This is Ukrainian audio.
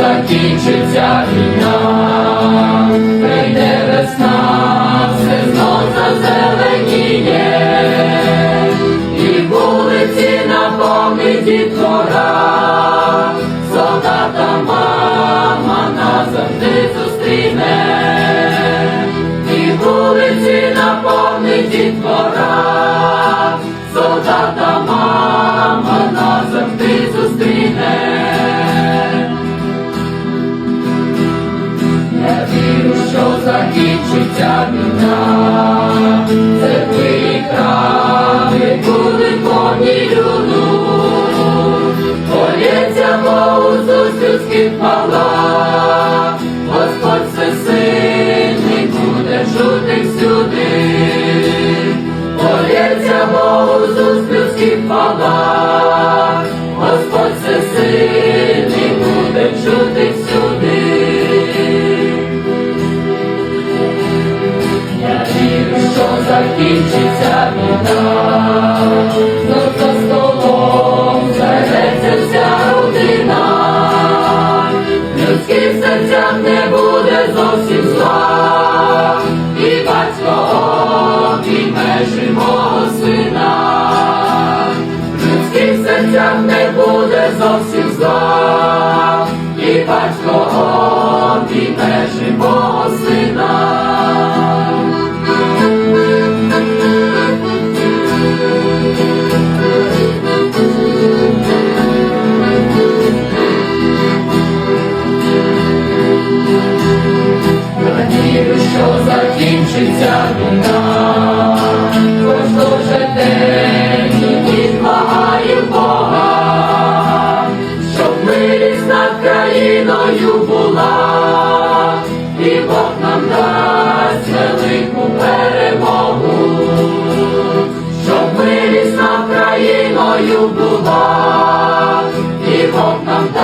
Закінчиться війна, закінчиться війна, церкви і храми будуть повні люду, полється Богу з людських пала, Господь всесильний буде чути всюди, полється Богу з людських пала, закінчиться війна, за столом збереться вся родина, в людських не буде зовсім зла, і батько обійме живого сина, в людських не буде зовсім зла, і батько обійме живого сина. вільною була, і Бог нам дасть велику перемогу, щоб вирісна країною була, і Бог нам дасть.